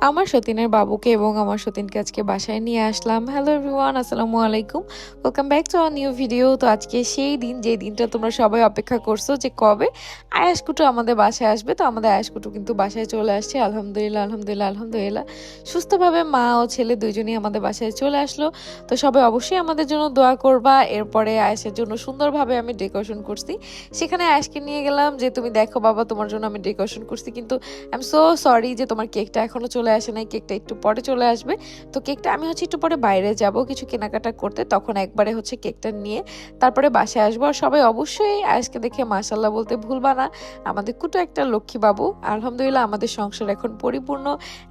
আমার সতীনের বাবুকে এবং আমার সতীনকে আজকে বাসায় নিয়ে আসলাম। হ্যালো এভরিওয়ান আসসালামু আলাইকুম। Welcome back to new video তো আজকে সেই দিন, যে দিনটা তোমরা সবাই অপেক্ষা করছ যে কবে আয়াসকুটু আমাদের বাসায় আসবে। তো আমাদের আয়াসকুটু কিন্তু বাসায় চলে আসছে। আলহামদুলিল্লাহ আলহামদুলিল্লাহ আলহামদুলিল্লাহ। সুস্থভাবে মা ও ছেলে দুইজনই আমাদের বাসায় চলে আসলো। তো সবাই অবশ্যই আমাদের জন্য দোয়া করবা। এরপরে আয়াসের জন্য সুন্দরভাবে আমি ডেকোরেশন করছি। সেখানে আয়াসকে নিয়ে গেলাম যে, তুমি দেখো বাবা, তোমার জন্য আমি ডেকোরেশন করছি। কিন্তু আই এম সো সরি যে তোমার কেকটা এখনও চলে আসে নাই, কেকটা একটু পরে চলে আসবে। তো কেকটা আমি হচ্ছে একটু পরে বাইরে যাব কিছু কেনাকাটা করতে, তখন একবারে হচ্ছে কেকটা নিয়ে তারপরে বাসায় আসব। আর সবাই অবশ্যই আজকে দেখে মাসাল্লাহ বলতে ভুলবা না, আমাদের কুটো একটা লক্ষ্মী বাবু আলহামদুলিল্লাহ আমাদের সংসার এখন পরিপূর্ণ।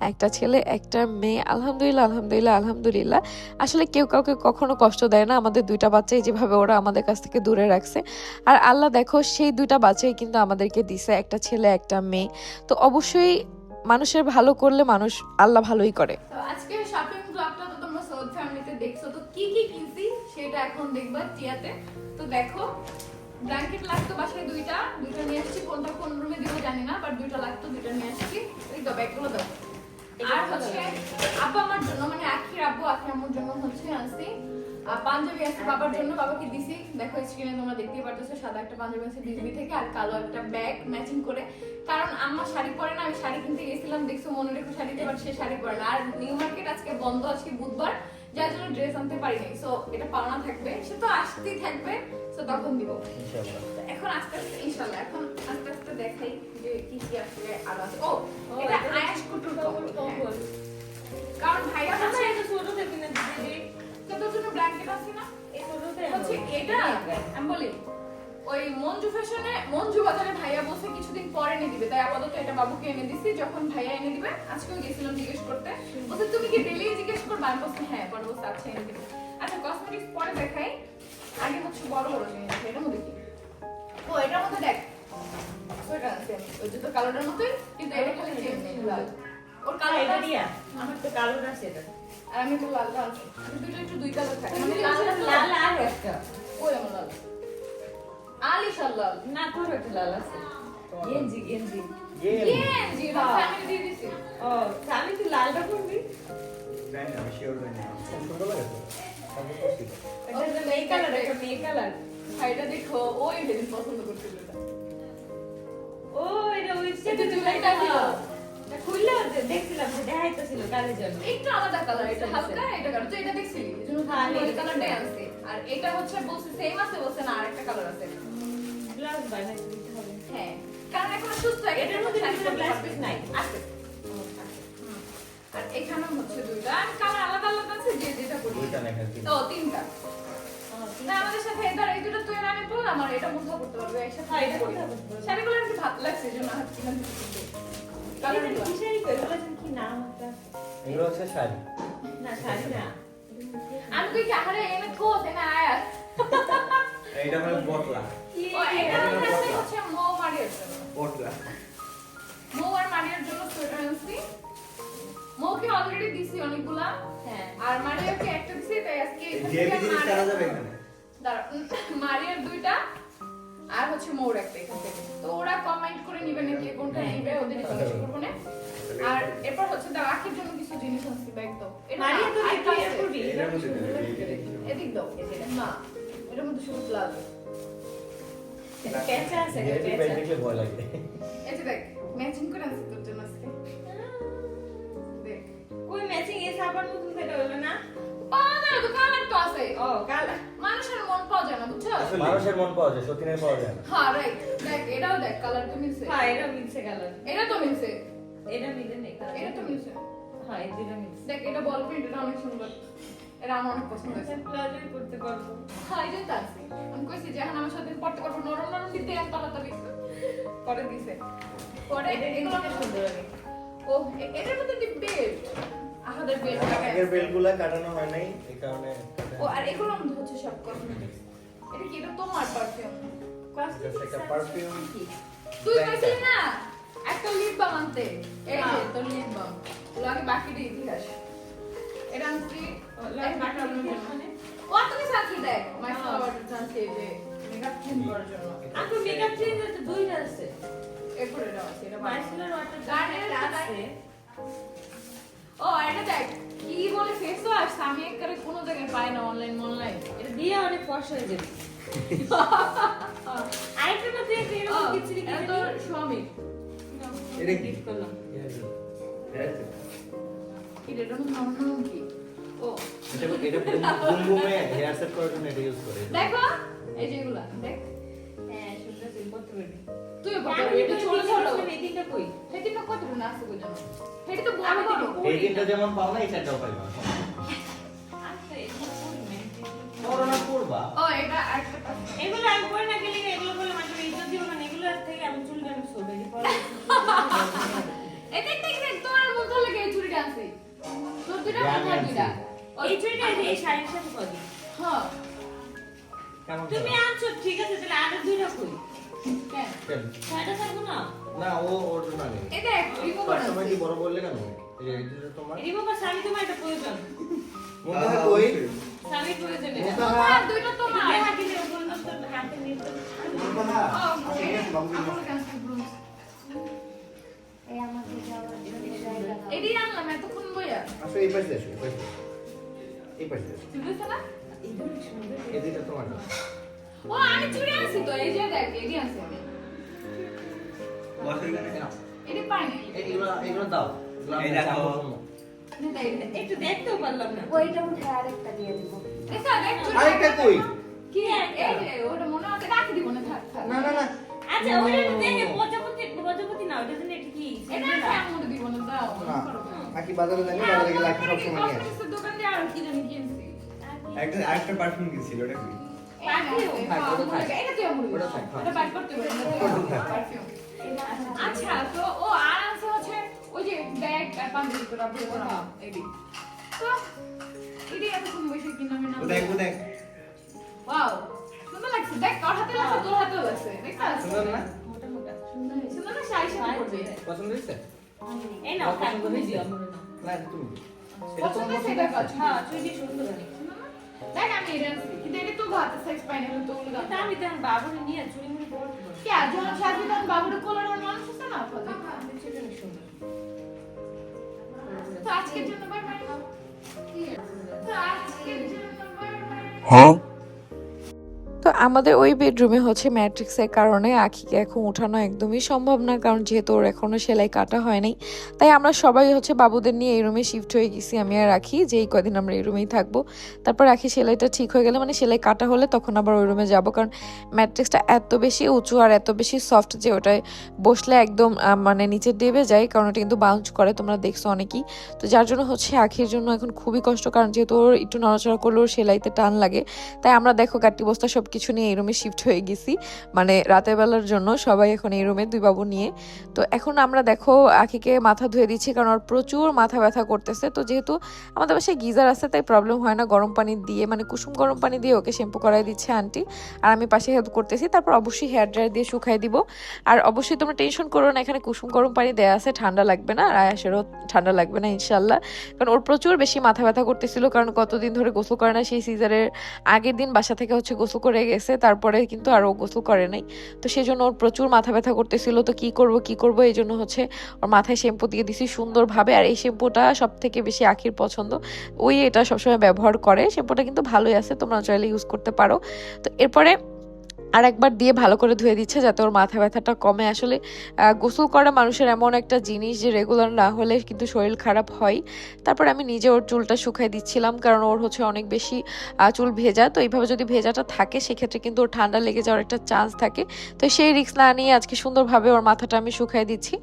একটা ছেলে, একটা মেয়ে, আলহামদুলিল্লাহ আলহামদুলিল্লাহ আলহামদুলিল্লাহ। আসলে কেউ কাউকে কখনো কষ্ট দেয় না, আমাদের দুইটা বাচ্চাই যেভাবে ওরা আমাদের কাছ থেকে দূরে রাখছে। আর আল্লাহ দেখো, সেই দুইটা বাচ্চাই কিন্তু আমাদেরকে দিছে, একটা ছেলে, একটা মেয়ে। তো অবশ্যই মানুষের ভালো করলে মানুষ আল্লাহ ভালোই করে। তো আজকে শপিং ব্লগটা তো তোমরা সৌদ ফ্যামিলিতে দেখছ তো কি কি কিনছি সেটা এখন দেখবা টিয়াতে। তো দেখো ব্ল্যাঙ্কেট লাগতো বাসায় দুইটা দুইটা নিয়ে আসছি কোনটা কোন রুমে দিব জানি না বাট দুইটা লাগতো দুইটা নিয়ে আসছি। এই তো ব্যাগগুলো দাও। আর হচ্ছে আব্বা আমার জন্য মানে আখির আব্বু আখি আম্মুর জন্য হচ্ছে আনছি। পাঞ্জাবি আছে বাবার জন্য বাবাকে দিছি। দেখো স্ক্রিনে তোমরা দেখতেই পারতেছো সাদা একটা পাঞ্জাবি আছে বিজবি থেকে আর কালো একটা ব্যাগ ম্যাচিং করে। কারণ আমার শাড়ি পরে না আমি শাড়ি কিনতে গেছিলাম দেখছ মনে রেখো শাড়িতে বাট সে শাড়ি পরে না। আর নিউ মার্কেট আজকে বন্ধ আজকে বুধবার যার জন্য ড্রেস আনতে পারিনি। সো এটা পাওনা থাকবে। সে তো আসতেই থাকবে সো তখন দিব। এখন আস্তে আস্তে ইনশাল্লাহ এখন আস্তে আস্তে দেখাই যে কি কি আসলে আরও আছে। ও এটা আয়াস কুটুর কম্বল কারণ ভাইয়া হচ্ছে তোর জন্য ব্ল্যাঙ্কেট আছে না? হচ্ছে এটা? আমি বলি ওই মঞ্জু ফ্যাশনে মঞ্জু বাজারে ভাইয়া বসে কিছুদিন পরে এনে দিবে। তাই আপাতত এটা বাবুকে এনে দিছি যখন ভাইয়া এনে দিবে আজকেও গেছিলাম জিজ্ঞেস করতে। বলছে তুমি কি ডেলি জিজ্ঞেস করবে? আমি বলছি হ্যাঁ পরে বলছে আচ্ছা এনে দিবে। আচ্ছা কসমেটিক্স পরে দেখাই। আগে হচ্ছে বড় বড় জিনিস এটার মধ্যে কি? ও এটার মধ্যে দেখ সোয়েটার আছে। ওই জুতো কালোটার মতোই কিন্তু এটা খালি চেঞ্জ লাল ওর কালোটা আমার তো কালো না সেটা আর আমি তো লাল লাল আমি দুটো একটু দুই কালার খাই। মানে লাল লাল লাল একটা। ওই আমার লাল? আলিশার লাল। না তোর একটা লাল আছে। গেঞ্জি গেঞ্জি। গেঞ্জি। আমি দিয়ে দিছি। ও আমি তুই লালটা করবি? এটা তো মেয়ে কালার একটা মেয়ে কালার। ভাইটা দেখো ওই পছন্দ করছিল ও এটা ওই এটা জুলাইটা ছিল। একটু আলাদা কালার এটা হালকা এটা কালার তো এটা দেখছিলি এজন্য হ্যাঁ, ওই এটা কালারটাই আনছি। আর এটা হচ্ছে বলছে সেম আছে বলছে না আরেকটা কালার আছে। ব্লাউজ বানাই হবে। হ্যাঁ কারণ এখন সুস্থ এটার মধ্যে শাড়ি দুটো পরতে ব্লাউজ পারবে। পিস নাই। আছে। আর এখানে হচ্ছে দুইটা আর কালার আলাদা আলাদা আছে যে যেটা করি ও তিনটা। না আমাদের সাথে এবার এই দুটো তুই আমি পড়লাম আর এটা মুখা করতে পারবে একসাথে হ্যাঁ। শাড়িগুলো একটু ভালো লাগছে এই জন্য হাত কিনে এগুলো হচ্ছে শাড়ি না শাড়ি না আমি কই কি আরে এনে থোস এনে আয়াত এইটা মানে বটলা ও এটা হচ্ছে হচ্ছে মৌ মারিয়ার জন্য বটলা মৌ আর মারিয়ার জন্য সোয়েটার আনছি মৌকে অলরেডি দিছি অনেকগুলা হ্যাঁ আর মারিয়াকে একটা দিছি তাই আজকে যে থেকে জিনিস যাবে এখানে। দাঁড়া, মারিয়ার দুইটা আর হচ্ছে মৌর একটা এখান থেকে। তো ওরা কমেন্ট করে নিবে নাকি কোনটা নিবে ওদের জিজ্ঞেস করব না। আর এরপর হচ্ছে দাও আখির জন্য কিছু জিনিস আনছি ব্যাগ দাও এটা মারিয়া তো বিয়ে আছে। করবি এদিক দাও না এটার মধ্যে প্লাজো এটা পেঁচা আছে নেগেটিভ দেখলে ভয় লাগে। এই যে দেখ ম্যাচিং করে আনছি তোর জন্য আজকে। দেখ। কই ম্যাচিং এ সাবান মতন সেটা হলো না? পাওয়া তো কালার তো আছে। ও কালা মানুষের মন পাওয়া যায় না বুঝছ? মানুষের মন পাওয়া যায় সতীনের পাওয়া যায় না। হ্যাঁ রাইট দেখ এটাও দেখ কালার তো মিলছে। হ্যাঁ এটা মিলছে কালার। এটা তো মিলছে। এটা মিলে নেই এটা তো মিলছে। হ্যাঁ এই দুটো মিলছে। দেখ এটা বল প্রিন্ট এটা অনেক সুন্দর। এটা আমার অনেক পছন্দ হয়েছে। প্লাজোই করতে পারব। হ্যাঁ এটাই তো আছে আমি কইছি যে এখন আমার সাথে পড়তে পারব নরম নরম দিতে এক তাড়াতাড়ি। পরে দিছে। পরে এটা এগুলো সুন্দর লাগে। ও এটার মধ্যে দি বেল্ট আমাদের বেল্ট আগের বেলগুলা কাটানো হয় নাই এই কারণে ও আর এগুলো মধ্যে হচ্ছে সব কসমেটিক্স এটা কি? এটা তোমার পারফিউম Just একটা perfume। তুই Like না একটা লিপ বাম আনতে। এই যে হ্যাঁ। তোর লিপ বাম লাগে বাকিটা ইতিহাস। এটা আনছি লাগে বাকি মানে? ও তুমি সাথী দেখ। মাই। ফ্লাওয়ার জানতে যে মেকআপ ক্লিন করার জন্য। আপু মেকআপ চেঞ্জ তো দুইটা আছে। এরপর এটা আছে এটা মাইসেলার ওয়াটার গার্ডেন একটা আছে আমি একবারে কোনো জায়গায় পাই না অনলাইন অনলাইন এটা দিয়ে অনেক ফর্সা হয়ে যাবে। আরেকটা না তুই এরকম কিচ্ছিরি এটা তো স্বামী। এটা কি? করলাম। কি? রে নরম কি? ও। এটা এটা বুম বুমে হেয়ার সেট করার জন্য এটা ইউজ করে। দেখো এই যে এগুলা দেখ। হ্যাঁ সুন্দর তুই করতে পারবি। তুই বল এটা ছোট ছোট এই তিনটা কই? হেটি তো কত না আছে কই জানো? হেটি তো বড় বড়। এই তিনটা যেমন পাও না এই চারটাও পাইবা না করবা? ও এটা আরেকটা এগুলো আমি পরে না গেলে এগুলো বলে মানুষ ইজ্জত দিব না এগুলো থেকে আমি চুল গান সবে পরে। এই দেখ দেখ দেখ তোমার মধ্যে লাগে এই চুড়িটা আছে তোর দুইটা আমি আমার আনছি। দুইটা। এই চুড়িটা এই শাড়ির সাথে করি। হ্যাঁ। তুমি আনছো ঠিক আছে তাহলে আর দুইটা কই না না ও ওর জন্য নেই এই দেখ রিমুভ করা কাস্টমার কি বড় বললে কেন? এই যে এটা তোমার। এই বাবা স্বামী তোমার এটা প্রয়োজন। মনে হয় কই? স্বামীর প্রয়োজন এটা। তোমার দুইটা তোমার দেখা গেলে বললাম তো হাতে নিতে ও আমার কাছে ব্রুস এডি আনলাম এতক্ষণ বইয়া। আসো এই পাশে আসো এই পাশে এই পাশে আসো। বুঝছ না? এই দুইটা তোমার। ও আমি চুড়ি আনছি তো এই যে দেখ এডি আনছি আমি। এডি পাই না এগুলো এগুলো দাও। এই দেখো। একটু দেখতেও পারলাম না। দেখা দেখ চুড়ি আরেকটা কই? কি এই যে ওটা মনে আছে রাখি দিব না থাক থাক। না না না। আচ্ছা ওটা দেখে প্রজাপতি প্রজাপতি না ওটা জন্য এটা কি এটা আছে আমার দিব না দাও না বাজারে জানি বাজারে গেলে সব সময় নিয়ে আসে। দোকান দিয়ে আর কি জানি কিনছি। একটা আরেকটা পারফিউম কিনছিল ওটা কি? আচ্ছা তো ও আর হচ্ছে ওই যে ব্যাগ আর পাঞ্জাবি করে করা তো আমি না দেখ দেখ সুন্দর লাগছে দেখ তোর হাতে লাগছে তোর হাতেও লাগছে না মোটা না করে দেখ আমি এটা এটা তো হাতে সাইজ পাই না তো ওগুলো তা আমি তো আমার বাবুরে নিয়ে চুড়ি মুড়ি পরতে পারব কে যখন সাথে তখন বাবুর কোলার মানুষ আছে না? সেটা অনেক সুন্দর। তো আজকের জন্য বাই বাই তো আজকের জন্য বাই বাই তো আমাদের ওই বেডরুমে হচ্ছে ম্যাট্রিক্সের কারণে আখিকে এখন উঠানো একদমই সম্ভব না, কারণ যেহেতু ওর এখনও সেলাই কাটা হয় নাই। তাই আমরা সবাই হচ্ছে বাবুদের নিয়ে এই রুমে শিফট হয়ে গেছি, আমি আর রাখি যে এই কদিন আমরা এই রুমেই থাকব। তারপর রাখি সেলাইটা ঠিক হয়ে গেলে মানে সেলাই কাটা হলে তখন আবার ওই রুমে যাব, কারণ ম্যাট্রিক্সটা এত বেশি উঁচু আর এত বেশি সফট যে ওটায় বসলে একদম মানে নিচে ডেবে যায়, কারণ ওটা কিন্তু বাউন্স করে, তোমরা দেখছ অনেকেই। তো যার জন্য হচ্ছে আখির জন্য এখন খুবই কষ্ট, কারণ যেহেতু ওর একটু নড়াচড়া করলে ওর সেলাইতে টান লাগে। তাই আমরা দেখো গাটি বস্তা সব কিছু নিয়ে এই রুমে শিফট হয়ে গেছি। মানে রাতের বেলার জন্য সবাই এখন এই রুমে দুই বাবু নিয়ে। তো এখন আমরা দেখো আখিকে মাথা ধুয়ে দিচ্ছি কারণ ওর প্রচুর মাথা ব্যথা করতেছে। তো যেহেতু আমাদের বাসায় গিজার আছে, তাই প্রবলেম হয় না গরম পানি দিয়ে মানে কুসুম গরম পানি দিয়ে ওকে শ্যাম্পু করাই দিচ্ছে আন্টি আর আমি পাশে হেল্প করতেছি, তারপর অবশ্যই হেয়ার ড্রায়ার দিয়ে শুকাই দিব। আর অবশ্যই তোমরা টেনশন করো না, এখানে কুসুম গরম পানি দেওয়া আছে, ঠান্ডা লাগবে না। আর আয়াসেরও ঠান্ডা লাগবে না ইনশাল্লাহ কারণ ওর প্রচুর বেশি মাথা ব্যথা করতেছিল, কারণ কতদিন ধরে গোসল করে না, সেই সিজারের আগের দিন বাসা থেকে হচ্ছে গোসল করে গেছে, তারপরে কিন্তু আর ও গোসল করে নাই। তো সেই জন্য ওর প্রচুর মাথা ব্যথা করতেছিল। তো কি করব কি করব? এই জন্য হচ্ছে ওর মাথায় শ্যাম্পু দিয়ে দিছি সুন্দরভাবে। আর এই শ্যাম্পুটা সব থেকে বেশি আখির পছন্দ। ওই এটা সবসময় ব্যবহার করে। শ্যাম্পুটা কিন্তু ভালোই আছে, তোমরা চাইলে ইউজ করতে পারো। তো এরপরে আর একবার দিয়ে ভালো করে ধুয়ে দিচ্ছে যাতে ওর মাথা ব্যথাটা কমে। আসলে গোসল করা মানুষের এমন একটা জিনিস যে রেগুলার না হলে কিন্তু শরীর খারাপ হয়। তারপর আমি নিজে ওর চুলটা শুকাই দিচ্ছিলাম কারণ ওর হচ্ছে অনেক বেশি চুল ভেজা। তো এইভাবে যদি ভেজাটা থাকে, সেক্ষেত্রে কিন্তু ওর ঠান্ডা লেগে যাওয়ার একটা চান্স থাকে। তো সেই রিস্ক না নিয়ে আজকে সুন্দরভাবে ওর মাথাটা আমি শুকাই দিচ্ছি।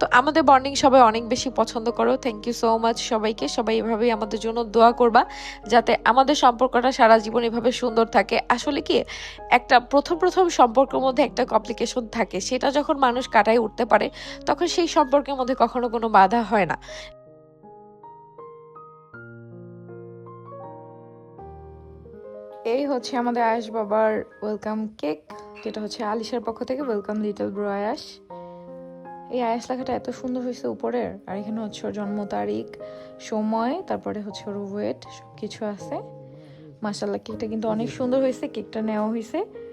তো আমাদের বন্ডিং সবাই অনেক বেশি পছন্দ করো। থ্যাংক ইউ সো মাচ সবাইকে। সবাই এভাবেই আমাদের জন্য দোয়া করবা, যাতে আমাদের সম্পর্কটা সারা জীবন এভাবে সুন্দর থাকে। আসলে কি, একটা প্রথম প্রথম প্রথম সম্পর্কের মধ্যে একটা কমপ্লিকেশন থাকে। সেটা যখন মানুষ কাটায় উঠতে পারে, তখন সেই সম্পর্কের মধ্যে কখনো কোনো বাধা হয় না। এই হচ্ছে আমাদের আয়াস বাবার ওয়েলকাম কেক যেটা হচ্ছে আলিশার পক্ষ থেকে ওয়েলকাম লিটল ব্রো আয়াস এই আয়াস লেখাটা এত সুন্দর হয়েছে উপরের আর এখানে হচ্ছে ওর জন্ম তারিখ, সময়, তারপরে হচ্ছে ওর ওয়েট সব কিছু আছে মাসাল্লাহ কেকটা কিন্তু অনেক সুন্দর হয়েছে কেকটা নেওয়া হয়েছে।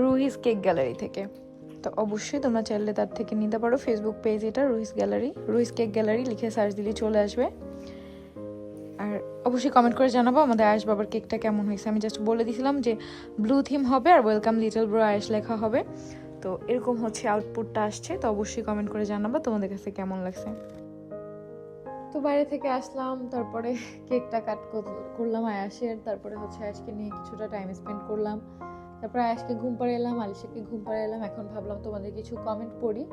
রুহিস কেক গ্যালারি থেকে। তো অবশ্যই তোমরা চাইলে তার থেকে নিতে পারো ফেসবুক পেজ এটা, Ruhis gallery. Ruhis cake gallery লিখে সার্চ দিলে চলে আসবে। আর অবশ্যই কমেন্ট করে জানাব আমাদের আয়েশ বাবার কেকটা কেমন হয়েছে। আমি জাস্ট বলে দিয়েছিলাম যে ব্লু থিম হবে আর ওয়েলকাম লিটল ব্রো আয়েশ লেখা হবে। তো এরকম হচ্ছে আউটপুটটা আসছে। তো অবশ্যই কমেন্ট করে জানাব তোমাদের কাছে কেমন লাগছে। তো বাইরে থেকে আসলাম, তারপরে কেকটা কাট করলাম আয়াসের তারপরে হচ্ছে আজকে নিয়ে কিছুটা টাইম স্পেন্ড করলাম। তারপরে আজকে ঘুম পাড়ে এলাম আলিশাকে ঘুম পাড়ে এলাম এখন ভাবলাম তোমাদের কিছু কমেন্ট পড়ি।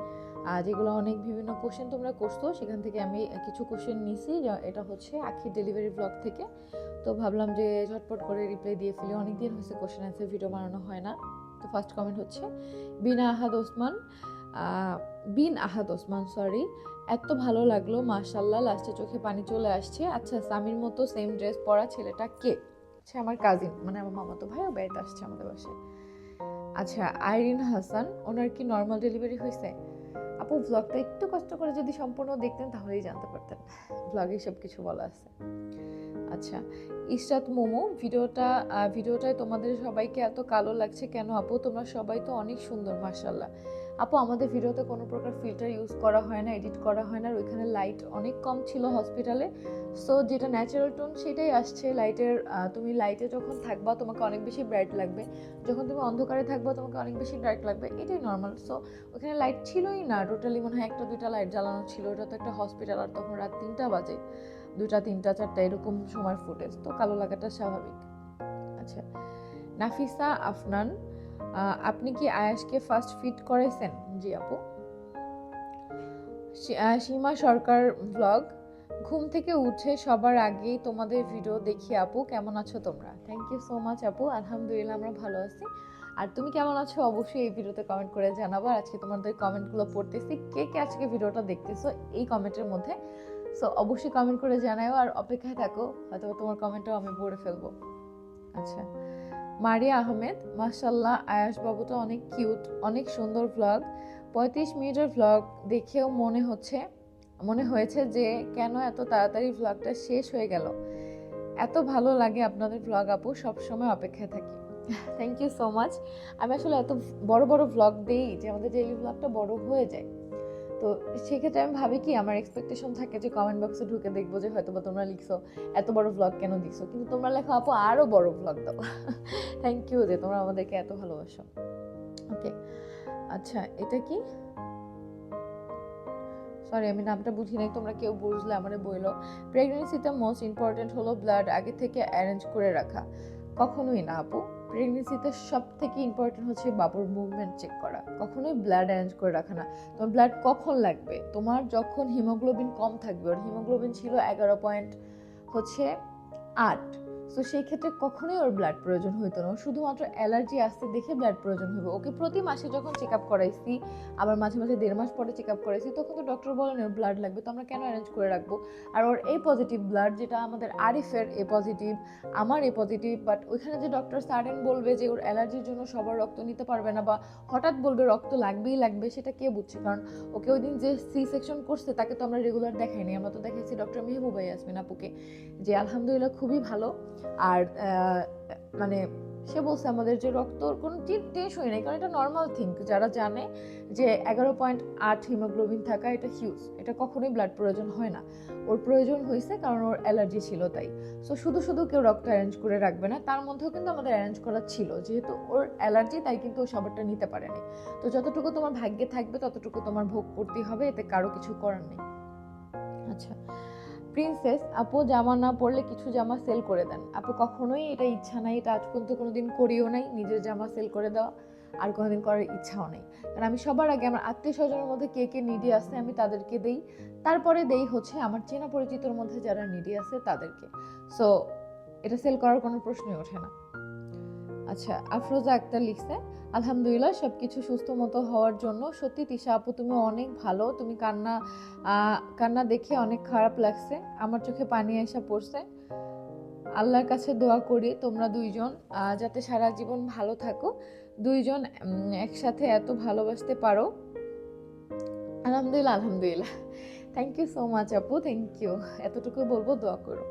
আর যেগুলো অনেক বিভিন্ন কোশ্চেন তোমরা করছ। সেখান থেকে আমি কিছু কোশ্চেন নিছি এটা হচ্ছে আখির ডেলিভারি ব্লগ থেকে। তো ভাবলাম যে ঝটপট করে রিপ্লাই দিয়ে ফেলি। অনেক দিন হয়েছে কোশ্চেন অ্যান্সার ভিডিও বানানো হয় না। তো ফার্স্ট কমেন্ট হচ্ছে, বিনা আহাদ ওসমান বিন আহাদ ওসমান সরি এত ভালো লাগল, মাশাল্লাহ, লাস্টে চোখে পানি চলে আসছে। আচ্ছা সামির মতো সেম ড্রেস পরা ছেলেটা কে? সে আমার কাজিন মানে আমার মামাতো ভাইও বেড়াতে আসছে আমাদের বাসায়। আচ্ছা আইরিন হাসান, ওনার কি নর্মাল ডেলিভারি হয়েছে? আপু ব্লগটা একটু কষ্ট করে যদি সম্পূর্ণ দেখতেন, তাহলেই জানতে পারতেন। ব্লগে সব কিছু বলা আছে। আচ্ছা ইশরাত মোমো, ভিডিওটা ভিডিওটায় তোমাদের সবাইকে এত কালো লাগছে কেন আপু? তোমরা সবাই তো অনেক সুন্দর মার্শাল্লাহ আপু, আমাদের ভিডিওতে কোনো প্রকার ফিল্টার ইউজ করা হয় না এডিট করা হয় না, আর ওইখানে লাইট অনেক কম ছিল হসপিটালে সো যেটা ন্যাচারাল টোন সেটাই আসছে। লাইটের তুমি লাইটে যখন থাকবা, তোমাকে অনেক বেশি ব্রাইট লাগবে। যখন তুমি অন্ধকারে থাকবা, তোমাকে অনেক বেশি ডার্ক লাগবে। এটাই নর্মাল সো ওখানে লাইট ছিলই না। টোটালি মনে হয় একটা, দুইটা লাইট জ্বালানো ছিল। ওটা তো একটা হসপিটাল আর তখন রাত তিনটা বাজে। দুটা তিনটা, চারটা, এরকম সময় ফুটেজ তো কালো লাগাটা স্বাভাবিক। আচ্ছা নাফিসা, আফনান। আপনি কি আয়াসকে ফার্স্ট ফিট করেছেন জি আপু। সীমা সরকার ব্লগ ঘুম থেকে উঠে সবার আগেই তোমাদের ভিডিও দেখি আপু। কেমন আছো তোমরা? থ্যাংক ইউ সো মাচ আপু। আলহামদুলিল্লাহ, আমরা ভালো আছি। আর তুমি কেমন আছো? অবশ্যই এই ভিডিওতে কমেন্ট করে জানাব। আর আজকে তোমাদের কমেন্টগুলো পড়তেছি। কে কে আজকে ভিডিওটা দেখতেছো এই কমেন্টের মধ্যে। সো অবশ্যই কমেন্ট করে জানাও আর অপেক্ষায় থাকো হয়তো তোমার কমেন্টও আমি পড়ে ফেলব। আচ্ছা। মারিয়া আহমেদ মাশাল্লাহ আয়াস বাবুটা অনেক কিউট, অনেক সুন্দর ভ্লগ পঁয়ত্রিশ মিনিটের ভ্লগ দেখেও মনে হচ্ছে, মনে হয়েছে যে কেন এত তাড়াতাড়ি ভ্লগটা শেষ হয়ে গেল। এত ভালো লাগে আপনাদের ভ্লগ আপু, সবসময় অপেক্ষায় থাকি। থ্যাংক ইউ সো মাচ আমি আসলে এত বড় বড় ভ্লগ দেই যে আমাদের ডেইলি ভ্লগটা বড় হয়ে যায়। তো সেক্ষেত্রে আমি ভাবি কি, আমার এক্সপেকটেশন থাকে যে কমেন্ট বক্সে ঢুকে দেখব যে হয়তো বা তোমরা লিখছো, এত বড় ভ্লগ কেন দিছো? কিন্তু তোমরা লেখো, আপু আরও বড় ভ্লগ দাও। থ্যাংক ইউ যে তোমরা আমাদেরকে এত ভালোবাসো। ওকে আচ্ছা এটা কি? সরি আমি নামটা বুঝি নাই, তোমরা কেউ বুঝলে আমার বইলো। প্রেগনেন্সিতে মোস্ট ইম্পর্টেন্ট হলো ব্লাড আগে থেকে অ্যারেঞ্জ করে রাখা। কখনোই না, আপু। প্রেগনেন্সিতে সব থেকে ইম্পর্টেন্ট হচ্ছে বাবুর মুভমেন্ট চেক করা। কখনোই ব্লাড অ্যারেঞ্জ করে রাখা না। তোমার ব্লাড কখন লাগবে? তোমার যখন হিমোগ্লোবিন কম থাকবে, ওর হিমোগ্লোবিন ছিল এগারো পয়েন্ট হচ্ছে আট। সো সেই ক্ষেত্রে কখনোই ওর ব্লাড প্রয়োজন হইতো না। শুধুমাত্র অ্যালার্জি আসতে দেখে ব্লাড প্রয়োজন হবে ওকে প্রতি মাসে যখন চেক আপ করাইছি, আবার মাঝে মাঝে দেড় মাস পরে চেক আপ করাইছি, তখন তো ডক্টর বলেন ওর ব্লাড লাগবে, তো আমরা কেন অ্যারেঞ্জ করে রাখব? আর ওর এ পজিটিভ ব্লাড যেটা আমাদের আরিফের এ পজিটিভ আমার এ পজিটিভ বাট ওইখানে যে ডক্টর সাডেন বলবে যে ওর অ্যালার্জির জন্য সবার রক্ত নিতে পারবে না, বা হঠাৎ বলবে রক্ত লাগবেই লাগবে, সেটা কে বুঝছে? কারণ ওকে ওই দিন যে সি সেকশন করছে, তাকে তো আমরা রেগুলার দেখাইনি। আমরা তো দেখাইছি ডক্টর মেহবুবাই ইয়াসমিন আপুকে, যে আলহামদুলিল্লাহ খুবই ভালো। আর মানে সে বলছে আমাদের যে রক্তর কোনো টেনশনই নেই, কারণ এটা নর্মাল থিঙ্ক যারা জানে যে এগারো পয়েন্ট আট হিমোগ্লোবিন থাকা এটা হিউজ এটা কখনোই ব্লাড প্রয়োজন হয় না। ওর প্রয়োজন হয়েছে কারণ ওর অ্যালার্জি ছিল তাই। সো শুধু শুধু কেউ রক্ত অ্যারেঞ্জ করে রাখবে না, তার মধ্যেও কিন্তু আমাদের অ্যারেঞ্জ করা ছিল। যেহেতু ওর অ্যালার্জি তাই কিন্তু ও সবারটা নিতে পারেনি। তো যতটুকু তোমার ভাগ্যে থাকবে, ততটুকু তোমার ভোগ করতেই হবে, এতে কারও কিছু করার নেই। আচ্ছা। প্রিন্সেস আপু জামা না পরলে কিছু জামা সেল করে দেন। আপু কখনোই এটা ইচ্ছা নাই, এটা আজ পর্যন্ত কোনোদিন করিও নাই, নিজের জামা সেল করে দেওয়া। আর কোনোদিন করার ইচ্ছাও নেই। কারণ আমি সবার আগে আমার আত্মীয় স্বজনের মধ্যে কে কে নিডি আছে আমি তাদেরকে দেই। তারপরে দেই হচ্ছে আমার চেনা পরিচিতর মধ্যে যারা নিডি আছে তাদেরকে। সো এটা সেল করার কোনো প্রশ্নই ওঠে না। আচ্ছা আফরোজা আক্তার লিখছে, আলহামদুলিল্লাহ সব কিছু সুস্থ মতো হওয়ার জন্য। সত্যি তিশা আপু, তুমি অনেক ভালো। তুমি কান্না কান্না দেখে অনেক খারাপ লাগছে। আমার চোখে পানি এসে পড়ছে। আল্লাহর কাছে দোয়া করি তোমরা দুইজন যাতে সারা জীবন ভালো থাকো। দুইজন একসাথে এত ভালোবাসতে পারো। আলহামদুলিল্লাহ আলহামদুলিল্লাহ। থ্যাংক ইউ সো মাচ আপু। থ্যাংক ইউ এতটুকু বলব, দোয়া করো।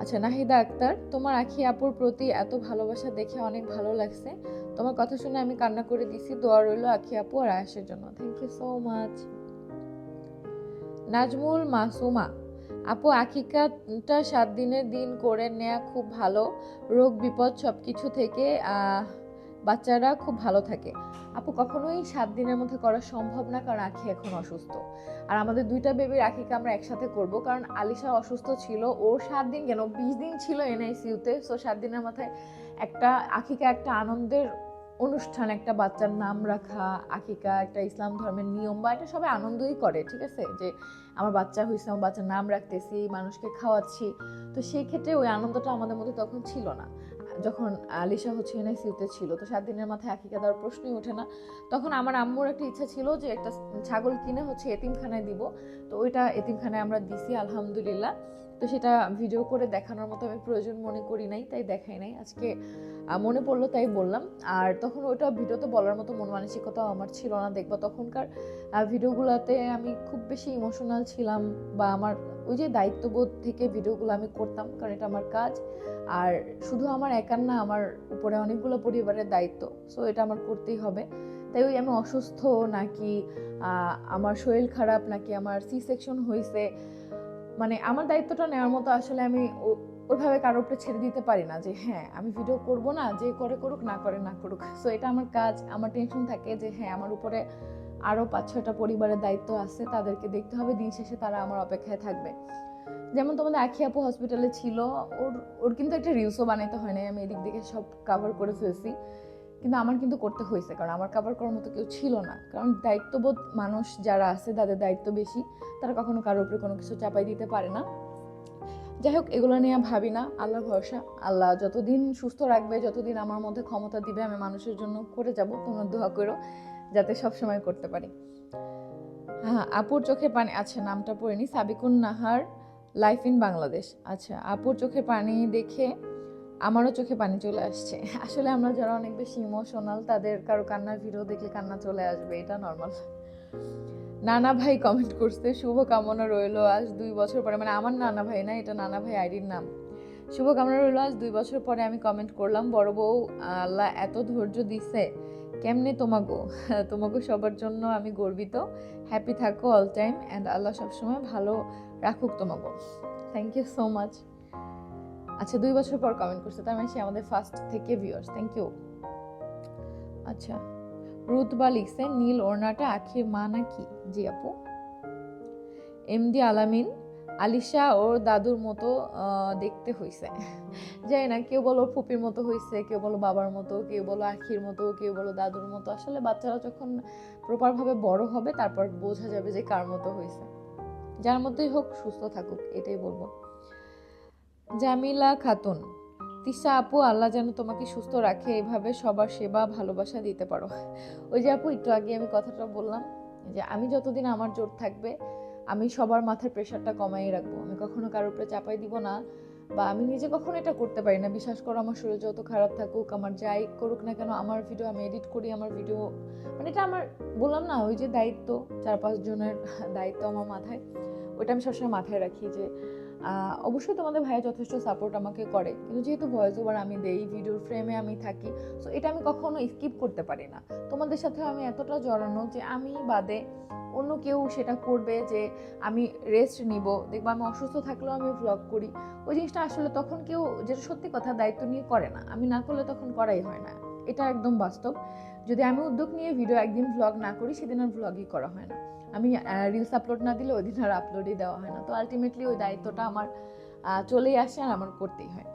আচ্ছা নাহিদা আক্তার, তোমার আখি আপুর প্রতি এত ভালোবাসা দেখে অনেক ভালো লাগছে। তোমার কথা শুনে আমি কান্না করে দিছি, দোয়া রইল আখি আপু আর আয়াসের জন্য। Thank you so much Nazmul Masuma, আপু আকিকাটা সাত দিনের দিন করে নেয়া খুব ভালো। রোগ, বিপদ সব কিছু থেকে বাচ্চারা খুব ভালো থাকে। আপু, কখনোই সাত দিনের মধ্যে করা সম্ভব না, কারণ আখি এখন অসুস্থ। আর আমাদের দুইটা বেবির আখিকে আমরা একসাথে করব, কারণ আলিশা অসুস্থ ছিল, ও সাত দিন কেন? বিশ দিন ছিল এনআইসিউতে সো সাত দিনের মাথায় একটা আখিকা একটা আনন্দের অনুষ্ঠান, একটা বাচ্চার নাম রাখা আকিকা একটা ইসলাম ধর্মের নিয়ম বা এটা সবাই আনন্দই করে, ঠিক আছে? যে আমার বাচ্চা হয়েছে আমার বাচ্চার নাম রাখতেছি, মানুষকে খাওয়াচ্ছি। তো সেই ক্ষেত্রে ওই আনন্দটা আমাদের মধ্যে তখন ছিল না। যখন আলিশা হচ্ছে এনআইসিউতে ছিল, তো সাত দিনের মাথায় আকিকা দেওয়ার প্রশ্নই ওঠে না। তখন আমার আম্মুর একটা ইচ্ছা ছিল যে একটা ছাগল কিনে হচ্ছে এতিমখানায় দিব। তো ওইটা এতিমখানায় আমরা দিছি, আলহামদুলিল্লাহ। তো সেটা ভিডিও করে দেখানোর মতো আমি প্রয়োজন মনে করি নাই, তাই দেখাই নাই। আজকে মনে পড়ল তাই বললাম। আর তখন ওইটা ভিডিওতে বলার মতো মন মানসিকতাও আমার ছিল না। দেখব তখনকার ভিডিওগুলোতে আমি খুব বেশি ইমোশনাল ছিলাম বা আমার ওই যে দায়িত্ববোধ থেকে ভিডিওগুলো আমি করতাম, কারণ এটা আমার কাজ। আর শুধু আমার একার না, আমার উপরে অনেকগুলো পরিবারের দায়িত্ব সো এটা আমার করতেই হবে। তাই ওই আমি অসুস্থ নাকি আমার শরীর খারাপ নাকি, আমার সি সেকশন হয়েছে মানে আমার দায়িত্বটা নেওয়ার মতো আসলে আমি ওইভাবে কারোর উপরে ছেড়ে দিতে পারি না যে হ্যাঁ আমি ভিডিও করব না, যে করে করুক, না করে না করুক। সো এটা আমার কাজ, আমার টেনশন থাকে যে হ্যাঁ আমার উপরে আরও পাঁচ ছয়টা পরিবারের দায়িত্ব আছে, তাদেরকে দেখতে হবে, দিন শেষে তারা আমার অপেক্ষায় থাকবে। যেমন তোমাদের আখি আপু হসপিটালে ছিল, ওর ওর কিন্তু একটা রিলসও বানাইতে হয় নাই, আমি এদিক দিকে সব কাভার করে ফেলছি। কিন্তু আমার কিন্তু করতে হয়েছে, কারণ আমার কাভার করার মতো কেউ ছিল না। কারণ দায়িত্ববোধ মানুষ যারা আছে, তাদের দায়িত্ব বেশি। তারা কখনো কারোর উপরে কোনো কিছু চাপাই দিতে পারে না। যাই হোক, এগুলো নিয়ে ভাবি না। আল্লাহ ভরসা। আল্লাহ যতদিন সুস্থ রাখবে, যতদিন আমার মধ্যে ক্ষমতা দিবে, আমি মানুষের জন্য করে যাব। তোমরা দোয়া করো, যাতে সব সময় করতে পারি। হ্যাঁ আপুর চোখে পানি আচ্ছা নামটা পড়িনি সাবিকুন নাহার লাইফ ইন বাংলাদেশ। আচ্ছা আপুর চোখে পানি দেখে আমারও চোখে পানি চলে আসছে। আসলে আমরা যারা অনেক বেশি ইমোশনাল তাদের কারও কান্নার ভিডিও দেখলে কান্না চলে আসবে, এটা নর্মাল নানা ভাই কমেন্ট করছে শুভ কামনা রইল আজ দুই বছর পরে। মানে আমার নানা ভাই না, এটা নানা ভাই আইডির নাম। শুভ কামনা রইল আজ দুই বছর পরে আমি কমেন্ট করলাম, বড় বউ আল্লাহ এত ধৈর্য দিছে, কেমনে তোমাগো? তোমাগো সবার জন্য আমি গর্বিত। হ্যাপি থাকো অল টাইম অ্যান্ড আল্লাহ সবসময় ভালো রাখুক তোমাগো। থ্যাংক ইউ সো মাচ আচ্ছা দুই বছর পর কমেন্ট করছে, তার মানে সে আমাদের ফার্স্ট থেকে ভিউয়ার্স থ্যাংক ইউ আচ্ছা রুতবা লিখছে, নীল ওড়নাটা আখির মা নাকি? জি আপু। এমডি আলামিন, আলিশা ওর দাদুর মতো দেখতে হইছে। জানি না, কেউ বলো ফুপির মতো হইছে, কেউ বলো বাবার মতো, কেউ বলো আখির মতো, কেউ বলো দাদুর মতো। আসলে বাচ্চারা যখন প্রপারভাবে বড় হবে, তারপর বোঝা যাবে যে কার মতো হয়েছে যার মধ্যেই হোক, সুস্থ থাকুক, এটাই বলব। জামিলা খাতুন, তিশা আপু, আল্লাহ যেন তোমাকে সুস্থ রাখে, এভাবে সবার সেবা, ভালোবাসা দিতে পারো। ওই যে আপু, একটু আগে আমি কথাটা বললাম যে আমি যতদিন আমার জোর থাকবে, আমি সবার মাথার প্রেশারটা কমাই রাখব। আমি কখনো কারোর উপরে চাপাই দিব না বা আমি নিজে কখনো এটা করতে পারি না। বিশ্বাস করো, আমার শরীর যত খারাপ থাকুক, আমার যাই করুক না কেন, আমার ভিডিও আমি এডিট করি, আমার ভিডিও মানে এটা আমার, বললাম না, ওই যে দায়িত্ব, চার পাঁচ জনের দায়িত্ব আমার মাথায়, ওইটা আমি সবসময় মাথায় রাখি যে অবশ্যই তোমাদের ভাইয়া যথেষ্ট সাপোর্ট আমাকে করে। কিন্তু যেহেতু ভয়েস ওভার আমি দেই ভিডিওর ফ্রেমে আমি থাকি সো এটা আমি কখনো স্কিপ করতে পারি না। তোমাদের সাথে আমি এতটা জড়ানো যে আমি বাদে অন্য কেউ সেটা করবে যে আমি রেস্ট নিব, দেখব আমি অসুস্থ থাকলেও আমি ভ্লগ করি। ওই জিনিসটা আসলে তখন কেউ যেটা সত্যি কথা দায়িত্ব নিয়ে করে না। আমি না করলে তখন করাই হয় না। এটা একদম বাস্তব। যদি আমি উদ্যোগ নিয়ে ভিডিও একদিন ভ্লগ না করি, সেদিন আর ভ্লগই করা হয় না। আমি রিলস আপলোড না দিলে ওই দিন আর আপলোডই দেওয়া হয় না। তো আলটিমেটলি ওই দায়িত্বটা আমার চলেই আসে আর আমার করতেই হয়।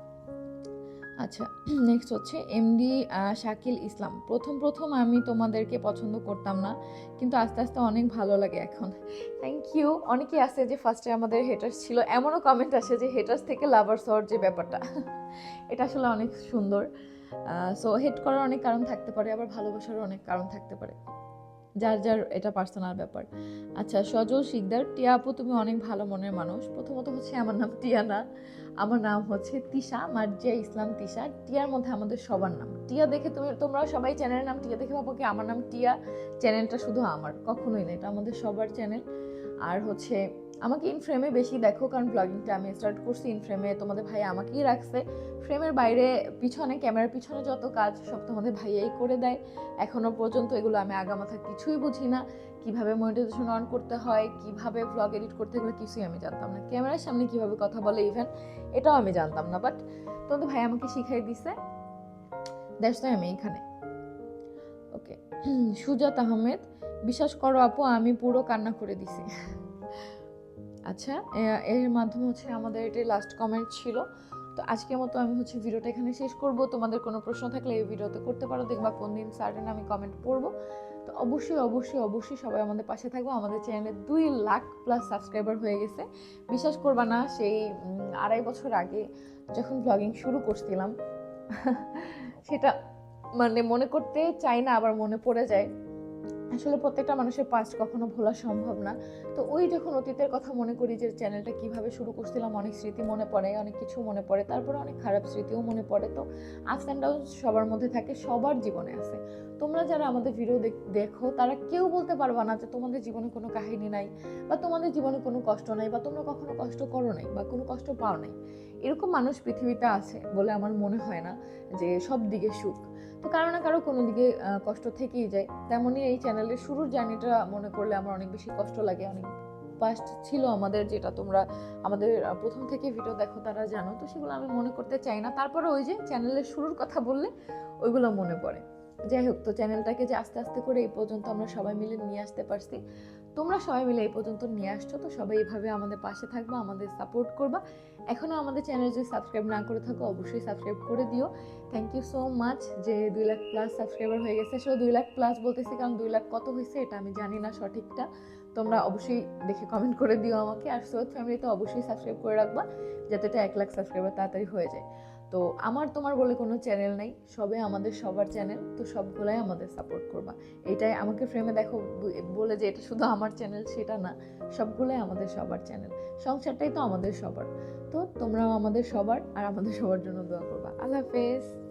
আচ্ছা নেক্সট হচ্ছে এমডি শাকিল ইসলাম। প্রথম প্রথম আমি তোমাদেরকে পছন্দ করতাম না, কিন্তু আস্তে আস্তে অনেক ভালো লাগে এখন। থ্যাংক ইউ অনেকেই আছে যে ফার্স্টে আমাদের হেটার্স ছিল, এমনও কমেন্ট আসে যে হেটার্স থেকে লাভার্স হওয়ার যে ব্যাপারটা, এটা আসলে অনেক সুন্দর। সো হেট করার অনেক কারণ থাকতে পারে, আবার ভালোবাসারও অনেক কারণ থাকতে পারে। যার যার এটা পার্সোনাল ব্যাপার। আচ্ছা সজল শিকদার, টিয়া আপু তুমি অনেক ভালো মনের মানুষ। প্রথমত হচ্ছে আমার নাম টিয়া না, আমার নাম হচ্ছে তিশা, মার্জিয়া ইসলাম তিশা। টিয়ার মধ্যে আমাদের সবার নাম। টিয়া দেখে তুমি তোমরা সবাই চ্যানেলের নাম টিয়া দেখে ভাবো কি আমার নাম টিয়া। চ্যানেলটা শুধু আমার, কখনোই না, এটা আমাদের সবার চ্যানেল। আর হচ্ছে আমাকে ইন ফ্রেমে বেশি দেখো, কারণ ব্লগিংটা আমি স্টার্ট করছি ইন ফ্রেমে তোমাদের ভাই আমাকেই রাখছে। ফ্রেমের বাইরে পিছনে ক্যামেরার পিছনে যত কাজ, সব তোমাদের ভাইয়াই করে দেয়। এখনও পর্যন্ত এগুলো আমি আগামাথা কিছুই বুঝি না। কীভাবে মনিটাইজেশন অন করতে হয়, কীভাবে ব্লগ এডিট করতে এগুলো কিছুই আমি জানতাম না। ক্যামেরার সামনে কীভাবে কথা বলে ইভেন এটাও আমি জানতাম না। বাট তোমাদের ভাই আমাকে শিখাই দিছে। দ্যাটস আমি এখানে। ওকে সুজাত আহমেদ, বিশ্বাস করো আপু, আমি পুরো কান্না করে দিছি। আচ্ছা এর মাধ্যমে হচ্ছে আমাদের এটাই লাস্ট কমেন্ট ছিল। তো আজকের মতো আমি হচ্ছে ভিডিওটা এখানে শেষ করব। তোমাদের কোনো প্রশ্ন থাকলে এই ভিডিওতে করতে পারো, দেখবা কোন দিন সার্টেন আমি কমেন্ট পড়ব। তো অবশ্যই অবশ্যই অবশ্যই সবাই আমাদের পাশে থাকব। আমাদের চ্যানেলে দুই লাখ প্লাস সাবস্ক্রাইবার হয়ে গেছে। বিশ্বাস করবা না, সেই আড়াই বছর আগে যখন ব্লগিং শুরু করছিলাম, সেটা মানে মনে করতে চাই না, আবার মনে পড়ে যায়। আসলে প্রত্যেকটা মানুষের পাস্ট কখনো ভোলা সম্ভব না। তো ওই যখন অতীতের কথা মনে করি যে চ্যানেলটা কীভাবে শুরু করছিলাম, অনেক স্মৃতি মনে পড়ে, অনেক কিছু মনে পড়ে, তারপরে অনেক খারাপ স্মৃতিও মনে পড়ে। তো আপস অ্যান্ড ডাউন সবার মধ্যে থাকে, সবার জীবনে আছে। তোমরা যারা আমাদের ভিডিও দেখো, তারা কেউ বলতে পারবা না যে তোমাদের জীবনে কোনো কাহিনী নাই, বা তোমাদের জীবনে কোনো কষ্ট নাই, বা তোমরা কখনো কষ্ট করো নাই, বা কোনো কষ্ট পাও নাই। এরকম মানুষ পৃথিবীতে আছে বলে আমার মনে হয় না যে সব দিকে সুখ। তো কারও না কারও কোনো দিকে কষ্ট থেকেই যায়। তেমনই এই চ্যানেলের শুরুর জার্নিটা মনে করলে আমার অনেক বেশি কষ্ট লাগে। অনেক পাস্ট ছিল আমাদের, যেটা তোমরা আমাদের প্রথম থেকে ভিডিও দেখো তারা জানো। তো সেগুলো আমি মনে করতে চাই না। তারপরে ওই যে চ্যানেলের শুরুর কথা বললে, ওইগুলো মনে পড়ে। যাই হোক, তো চ্যানেলটাকে যে আস্তে আস্তে করে এই পর্যন্ত আমরা সবাই মিলে নিয়ে আসতে পারছি। তোমরা সবাই মিলে এই পর্যন্ত নিয়ে আসছো, তো সবাই এইভাবে আমাদের পাশে থাকবা, আমাদের সাপোর্ট করবা। এখনও আমাদের চ্যানেল যদি সাবস্ক্রাইব না করে থাকো, অবশ্যই সাবস্ক্রাইব করে দিও। থ্যাংক ইউ সো মাচ যে দুই লাখ প্লাস সাবস্ক্রাইবার হয়ে গেছে। আসলে দুই লাখ প্লাস বলতেছি কারণ দুই লাখ কত হয়েছে এটা আমি জানি না সঠিকটা। তোমরা অবশ্যই দেখে কমেন্ট করে দিও আমাকে। আর সৈয়দ ফ্যামিলিতে অবশ্যই সাবস্ক্রাইব করে রাখবা, যাতে এটা এক লাখ সাবস্ক্রাইবার তাড়াতাড়ি হয়ে যায়। তো আমার তোমার বলে কোনো চ্যানেল নেই, সবে আমাদের সবার চ্যানেল তো সবগুলাই আমাদের সাপোর্ট করবা। এটাই আমাকে ফ্রেমে দেখো বলে যে এটা শুধু আমার চ্যানেল সেটা না, সবগুলাই আমাদের সবার চ্যানেল সংসারটাই তো আমাদের সবার। তো তোমরাও আমাদের সবার, আর আমাদের সবার জন্য দোয়া করবা। আল্লাহ হাফেজ।